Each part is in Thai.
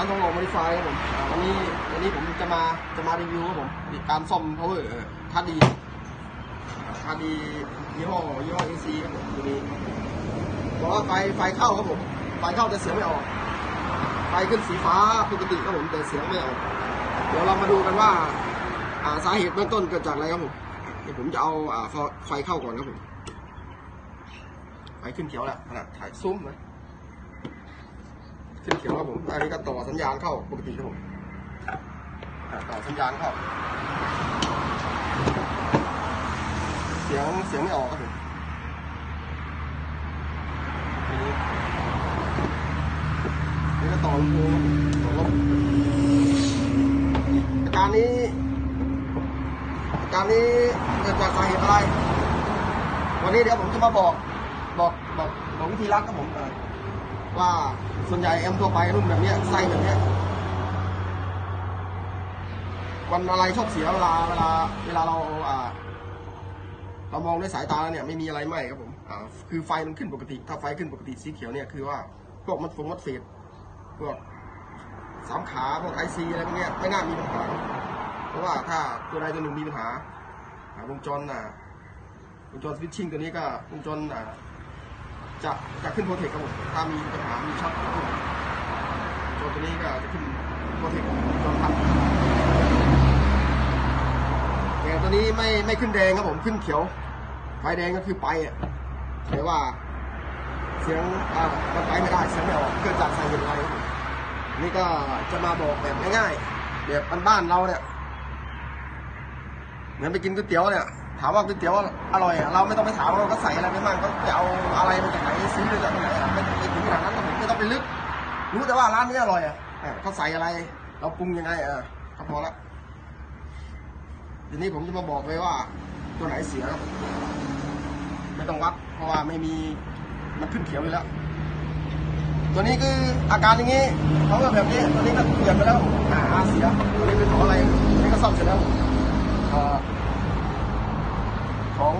การทองหล่อโมดิฟายครับผมอ่าวันนี้วันนี้ผมจะมาจะมารีวิวครับผมการซ่อม power คาดีคาดียี่ห้อยี่ห้อ AC ครับผมตัวนี้บอกว่าไฟไฟเข้าครับผมไฟเข้าแต่เสียงไม่ออก ไฟขึ้นสีฟ้าปกติครับผมแต่เสียงไม่ออกเดี๋ยวเรามาดูกันว่าอ่าสาเหตุเบื้องต้นเกิดจากอะไรครับผมเดี๋ยวผมจะเอาอ่าไฟเข้าก่อนครับผมไฟขึ้นเขียวแล้วขนาดถ่ายซูมเลย ขึ้นเขียวครับผมอันนี้ก็ต่อสัญญาณเข้าปกติครับผมต่อสัญญาณเข้า เสียงเสียงไม่ออกครับผมนนี้อันนี้ก็ต่อลำโพงครับผมต่อลำการนี้การนี้เกิดจากสาเหตุอะไร วันนี้เดี๋ยวผมจะมาบอกบอกบอกบอกวิธีรักครับผมเออ ว่าส่วนใหญ่แอมทั่วไปรุ่นแบบนี้ไส้แบบนี้วันอะไรชอบเสียเวลาเวลาเวลาเราอ่าเรามองด้วยสายตาเนี่ยไม่มีอะไรไหม้ครับผมอ่าคือไฟมันขึ้นปกติ ถ้าไฟขึ้นปกติสีเขียวเนี่ยคือว่าพวกมันฟงมัดเฟดพวกสามขาพวกไอซีอะไรพวกเนี้ยไม่น่ามีปัญหาเพราะว่าถ้าตัวใดตัวหนึ่งมีปัญหาวงจรอ่าวงจรสวิตชิ่งตัวนี้ก็วงจรอ่า จะจะขึ้นโปรเทคครับผมถ้ามีปัญหามีช็อตครับผมตัวตัวนี้ก็จะขึ้นโปรเทคจนทันแต่ตัวนี้ไม่ไม่ขึ้นแดงครับผมขึ้นเขียวไฟแดงก็คือไปอะแต่ว่า เสียงอ่ามันไปไม่ได้เสียงไม่ออกเกิดจากสาเหตุอะไรนี่ก็จะมาบอกแบบง่ายๆแบบบ้านๆเราเนี่ยเหมือนไปกินก๋วยเตี๋ยวเนี่ย ถามว่าก๋วยเตี๋ยวอร่อย เราไม่ต้องไปถามว่าเขาใส่อะไรไปบ้างเขาไปเอาอะไรมาจากไหนซื้อมาจากไหนไม่ต้องไปถึงขนาดนั้นไม่ต้องไปลึก รู้แต่ว่าร้านนี้อร่อยอะเขาใส่อะไร เราปรุงยังไงเออก็พอละทีนี้ผมจะมาบอกเลยว่า ตัวไหนเสียไม่ต้องวัดเพราะว่าไม่มีมันขึ้นเขียวเลยแล้ว ตัวนี้คืออาการอย่างนี้เขาก็แบบนี้ตัวนี้ก็เปลี่ยนไปแล้วอ่าเสียตัวนี้เป็นของอะไรตันี้ก็ซ่อมเสร็จแล้วอ่อ ของ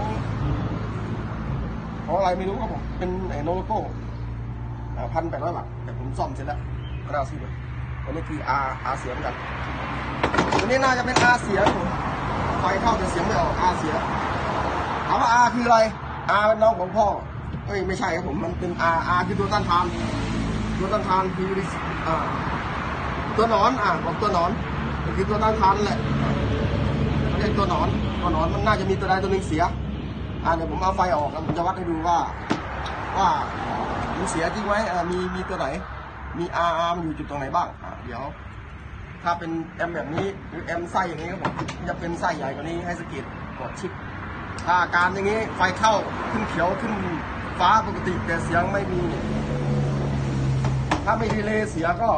ของอะไรไม่รู้ครับผมเป็นไอ้โนโลโก้พันแปดร้อยบาทแต่ผมซ่อมเสร็จแล้วก็ได้เอาซื้อไปตัวนี้คืออาอาเสียเหมือนกันตัวนี้น่าจะเป็นอาเสียครับผมไฟเข้าแต่เสียงไม่ออกอาเสียถามว่าอาคืออะไรอาเป็นน้องของพ่อเอ้ยไม่ใช่ครับผมมันเป็นอาอาคือตัวต้านทานตัวต้านทานคือตัวนอนอ่าบอกตัวนอนคือตัวต้านทานนั่นแหละ เรียกตัวหนอนตัวหนอนมันน่าจะมีตัวใดตัวหนึ่งเสีย อ่าเดี๋ยวผมเอาไฟออกแล้วผมจะวัดให้ดูว่า ว่ามันเสียจริงไหมอ่ามีมีตัวไหน มี R R มันอยู่จุดตรงไหนบ้างอ่าเดี๋ยว ถ้าเป็นแอมแบบนี้หรือแอมไส้อย่างนี้ครับผมจะเป็นไส้ใหญ่กว่านี้ให้สกิดกดชิปถ้าอาการอย่างนี้ไฟเข้าขึ้นเขียวขึ้นฟ้าปกติแต่เสียงไม่มี ถ้าไม่รีเลย์เสียก็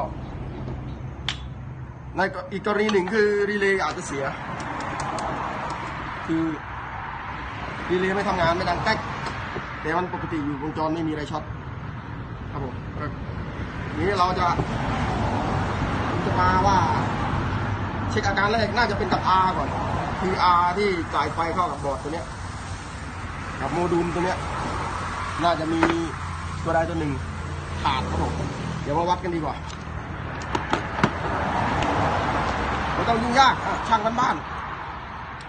ในอีกกรณีหนึ่งคือรีเลย์อาจจะเสีย คือรีเลย์ไม่ทำงานไม่ดังแก๊กแต่มันปกติอยู่วงจรไม่มีอะไรช็อตครับผมนี้เราจะผมจะมาว่า เช็คอาการแรกน่าจะเป็นกับ R ก่อน คือ R ที่จ่ายไฟเข้ากับบอร์ดตัวเนี้ยกับโมดูลตัวเนี้ยน่าจะมีตัวใดตัวหนึ่งขาดครับผมเดี๋ยวมาวัดกันดีกว่าไม่ต้องยุ่งยากอะช่างกันบ้าน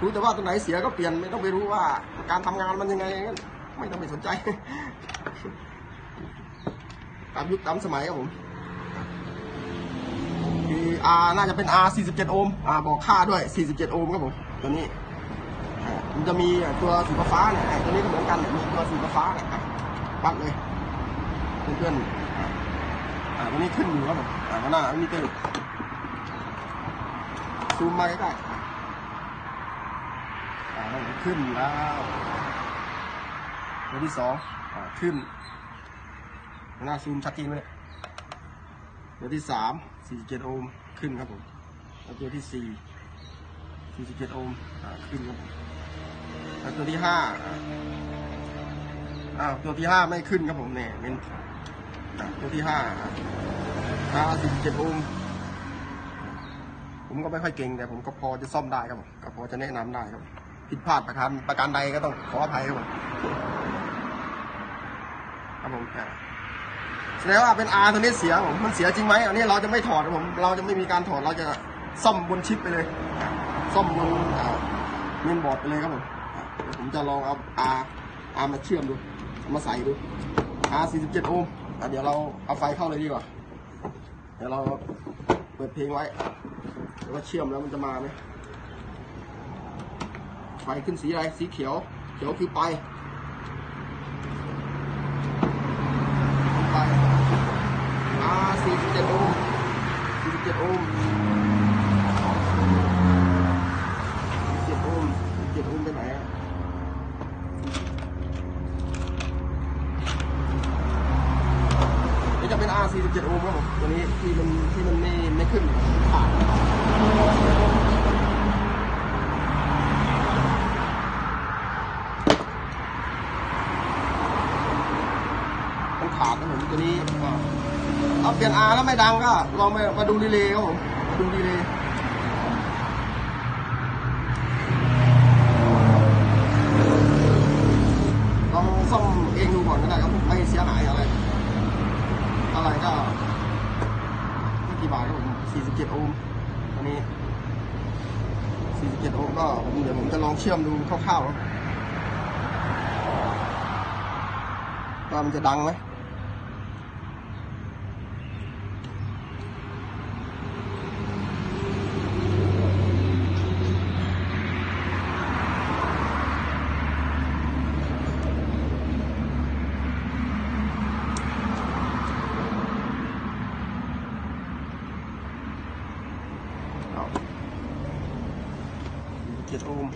รู้แต่ว่าตัวไหนเสียก็เปลี่ยนไม่ต้องไปรู้ว่าการทำงานมันยังไงงั้นไม่ต้องไปสนใจตามยุคตามสมัยครับผมคือ R น่าจะเป็น R 47 โอห์มอ่าบอกค่าด้วย 47 โอห์มครับผมตัวนี้มันจะมีตัวสีฟ้าเนี่ยตัวนี้ก็เหมือนกันเนี่ยมีตัวสีฟ้าเนี่ยอะปัดเลยเพื่อนๆอ่าอ่าตัวนี้ขึ้นอยู่ครับผมอ่าข้างหน้ามีตัวซูมมาใกล้ๆ ขึ้นแล้วตัวที่สองอขึ้นหน้าซูมชัดเจนไหมเนี่ยตัวที่สามสี่สิบเจ็ดโอห์มขึ้นครับผมแล้วตัวที่สี่สี่สิบเจ็ดโอห์มขึ้นครับผมแล้วตัวที่ห้าอ้าวตัวที่ห้าไม่ขึ้นครับผมเนี่ยเป็นอ่าตัวที่ห้าอ่าสิบเจ็ดโอห์มผมก็ไม่ค่อยเก่งแต่ผมก็พอจะซ่อมได้ครับผมก็พอจะแนะนำได้ครับ ผิดพลาดประการประการใดก็ต้องขออภัยครับผมครับผมอ่าแสดงว่าเป็น R ตัวนี้เสียผมมันเสียจริงไหมอันนี้เราจะไม่ถอดผม เราจะไม่มีการถอดเราจะซ่อมบนชิปไปเลย ซ่อมบนเมนบอร์ดไปเลยครับผมผมจะลองเอา R R มาเชื่อมดูมาใส่ดู R 47โอห์มเดี๋ยวเราเอาไฟเข้าเลยดีกว่า เดี๋ยวเราเปิดเพลงไว้เดี๋ยวเชื่อมแล้วมันจะมาไหม ไฟขึ้นสีอะไร สีเขียว เขียวคือไป ไป R 47โอห์ม47โอห์ม47โอห์ม47โอห์มไปไหนอะจะเป็น R 47 โอห์มครับผมตัวนี้ที่มันที่มันไม่ไม่ขึ้นขาดมันขาดนะผม ตัวนี้เอาเปลี่ยน R แล้วไม่ดังก็ลองมามาดูรีเลยครับผมมาดูรีเลยลองซ่อมเองดูก่อนก็ได้ครับผมไม่เสียหายอะไร อะไรก็ไม่กี่บาทครับผม47โอห์มอันนี้47โอห์มก็เดี๋ยวผมจะลองเชื่อมดูคร่าวๆว่ามันจะดังไหม ជាតិអូម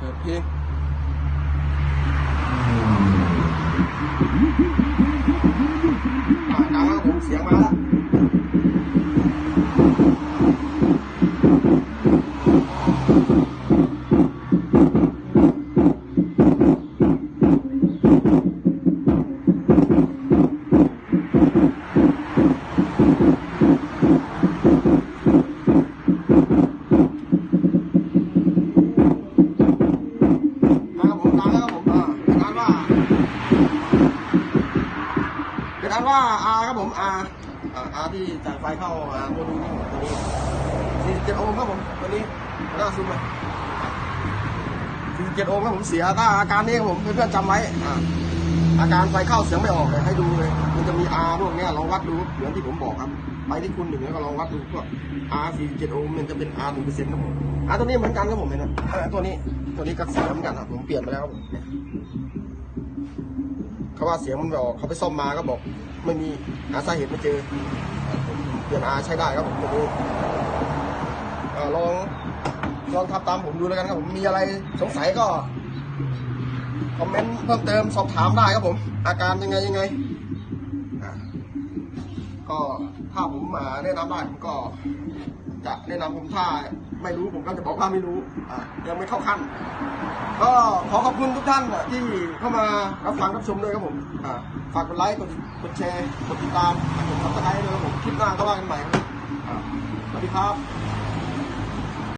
តែភៀង อาที่จ่ายไฟเข้าอ่าโมดูลนี่ตัวนี้47โอห์มครับผมตัวนี้หน้าซูมเลย47โอห์มครับผมเสียถ้าอาการนี้ครับผมเพื่อนๆจำไว้อ่าอาการไฟเข้าเสียงไม่ออกเลยให้ดูเลย มันจะมี R พวกนี้ลองวัดดูเหมือนที่ผมบอกครับไปที่คุณหนึ่งแล้วก็ลองวัดดูพวก R 47โอห์มมันจะเป็น R 1เปอร์เซ็นต์ครับผม R ตัวนี้เหมือนกันครับผมเห็นไหมตัวนี้ตัวนี้ก็เสียเหมือนกันครับผมเปลี่ยนไปแล้วครับผมเขาว่าเสียงมันไม่ออกเขาไปซ่อมมาก็บอก ไม่มีหาสาเหตุไม่เจอเปลี่ยนอาใช้ได้ครับผมตัวนี้ลองลองทำตามผมดูแล้วกันครับผมมีอะไรสงสัยก็คอมเมนต์เพิ่มเติมสอบถามได้ครับผม อาการยังไงยังไงก็ถ้าผมมาแนะนำได้ผมก็ จะแนะนำผมถ้าไม่รู้ผมก็จะบอกว่าไม่รู้ยังไม่เข้าขั้น ก็ขอขอบคุณทุกท่านที่เข้ามารับฟังรับชมด้วยครับผมฝากกดไลค์กดแชร์กดติดตามกดซับสไครต์ด้วยครับผมคลิปหน้าก็ว่ากันใหม่ครับสวัสดีครับ